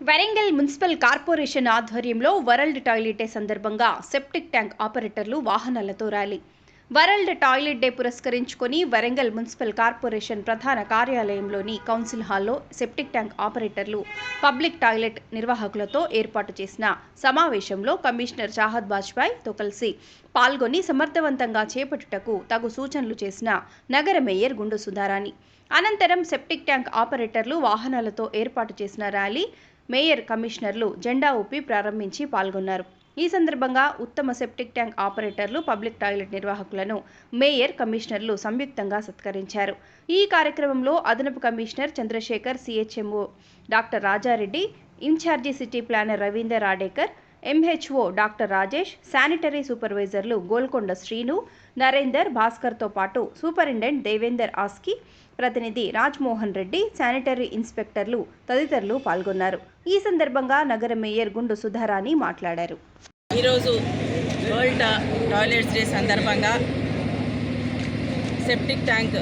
Warangal municipal corporation ఆధ్వర్యంలో world toilet day సందర్భంగా septic tank ఆపరేటర్లు వాహనాలతో ర్యాలీ వరల్డ్ టాయిలెట్ డే పురస్కరించుకొని వరంగల్ మున్సిపల్ కార్పొరేషన్ ప్రధాన కార్యాలయంలోని కౌన్సిల్ హాల్లో సెప్టిక్ ట్యాంక్ ఆపరేటర్లు పబ్లిక్ టాయిలెట్ నిర్వాహకులతో ఏర్పాటు చేసిన సమావేశంలో కమిషనర్ షాహద్ బాజ్పాయ్తో కలిసి పాల్గొని సమర్థవంతంగా చేపట్టుటకు తగు సూచనలు చేసిన నగర మేయర్ గుండు సుధారాణి. అనంతరం సెప్టిక్ ట్యాంక్ ఆపరేటర్లు వాహనాలతో ఏర్పాటు చేసిన ర్యాలీ మేయర్ కమిషనర్లు జెండా ఊపి ప్రారంభించి పాల్గొన్నారు. ఈ సందర్భంగా ఉత్తమ సెప్టిక్ ట్యాంక్ ఆపరేటర్లు పబ్లిక్ టాయిలెట్ నిర్వాహకులను మేయర్ కమిషనర్లు సంయుక్తంగా సత్కరించారు. ఈ కార్యక్రమంలో అదనపు commissioner Chandrashekar CHMO doctor Raja Reddy incharge city planner Ravinder Radekar MHO doctor Rajesh sanitary సూపర్వైజర్లు Golconda Srinu Narender భాస్కర్తో పాటు సూపరింటెండెంట్ దేవేందర్ ఆస్కి ప్రతినిధి రాజ్మోహన్ రెడ్డి శానిటరీ ఇన్స్పెక్టర్లు తదితరులు పాల్గొన్నారు. ఈ సందర్భంగా నగర మేయర్ గుండు సుధారాణి మాట్లాడారు. ఈరోజు వరల్డ్ టాయిలెట్స్ డే సందర్భంగా సెప్టిక్ ట్యాంక్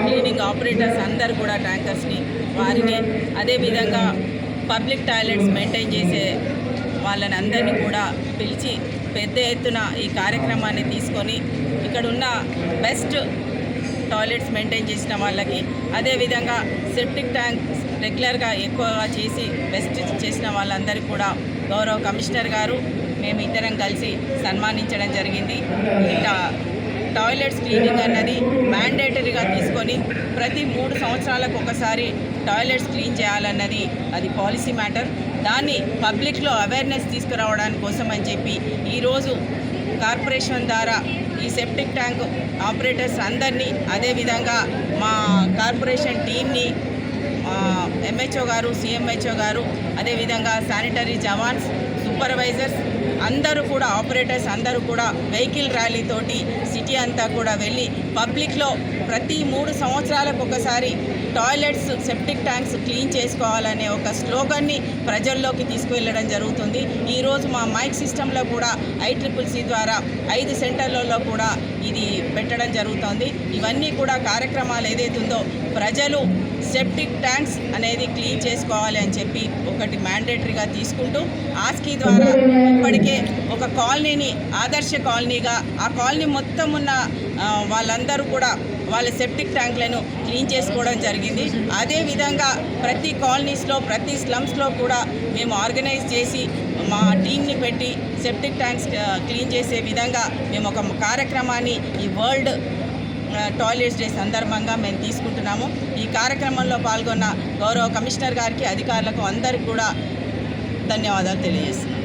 క్లీనింగ్ ఆపరేటర్స్ అందరు కూడా ట్యాంకర్స్ని వారిని అదేవిధంగా పబ్లిక్ టాయిలెట్స్ మెయింటైన్ చేసే వాళ్ళని అందరినీ కూడా పిలిచి పెద్ద ఎత్తున ఈ కార్యక్రమాన్ని తీసుకొని ఇక్కడ ఉన్న బెస్ట్ టాయిలెట్స్ మెయింటైన్ చేసిన వాళ్ళకి అదేవిధంగా సెప్టిక్ ట్యాంక్ రెగ్యులర్గా ఎక్కువగా చేసి బెస్ట్ చేసిన వాళ్ళందరికీ కూడా గౌరవ కమిషనర్ గారు మేము ఇద్దరం కలిసి సన్మానించడం జరిగింది. ఇంకా టాయిలెట్స్ క్లీనింగ్ అన్నది మ్యాండేటరీగా తీసుకొని ప్రతి మూడు సంవత్సరాలకు ఒకసారి టాయిలెట్స్ క్లీన్ చేయాలన్నది అది పాలసీ మ్యాటర్. దాన్ని పబ్లిక్లో అవేర్నెస్ తీసుకురావడానికి కోసం అని చెప్పి ఈరోజు కార్పొరేషన్ ద్వారా ఈ సెప్టిక్ ట్యాంక్ ఆపరేటర్స్ అందరినీ అదేవిధంగా మా కార్పొరేషన్ టీంని ఎంహెచ్ఓ గారు సిఎంహెచ్ఓ గారు అదేవిధంగా శానిటరీ జవాన్స్ సూపర్వైజర్స్ అందరూ కూడా ఆపరేటర్స్ అందరూ కూడా వెహికల్ ర్యాలీ తోటి సిటీ అంతా కూడా వెళ్ళి పబ్లిక్లో ప్రతి మూడు సంవత్సరాలకు ఒకసారి టాయిలెట్స్ సెప్టిక్ ట్యాంక్స్ క్లీన్ చేసుకోవాలనే ఒక స్లోగన్ని ప్రజల్లోకి తీసుకువెళ్ళడం జరుగుతుంది. ఈరోజు మా మైక్ సిస్టంలో కూడా ఐ ట్రిపుల్ ద్వారా ఐదు సెంటర్లలో కూడా ఇది పెట్టడం జరుగుతుంది. ఇవన్నీ కూడా కార్యక్రమాలు ఏదైతుందో ప్రజలు సెప్టిక్ ట్యాంక్స్ అనేది క్లీన్ చేసుకోవాలి అని చెప్పి ఒకటి మ్యాండేటరీగా తీసుకుంటూ ఆస్కీ ద్వారా ఇప్పటికే ఒక కాలనీని ఆదర్శ కాలనీగా ఆ కాలనీ మొత్తం ఉన్న వాళ్ళందరూ కూడా వాళ్ళ సెప్టిక్ ట్యాంక్లను క్లీన్ చేసుకోవడం జరిగింది. అదేవిధంగా ప్రతి కాలనీస్లో ప్రతి స్లమ్స్లో కూడా మేము ఆర్గనైజ్ చేసి మా టీంని పెట్టి సెప్టిక్ ట్యాంక్స్ క్లీన్ చేసే విధంగా మేము ఒక కార్యక్రమాన్ని ఈ వరల్డ్ టాయిలెట్స్ డే సందర్భంగా మేము తీసుకుంటున్నాము. ఈ కార్యక్రమంలో పాల్గొన్న గౌరవ కమిషనర్ గారికి అధికారులకు అందరికీ కూడా ధన్యవాదాలు తెలియజేస్తున్నాను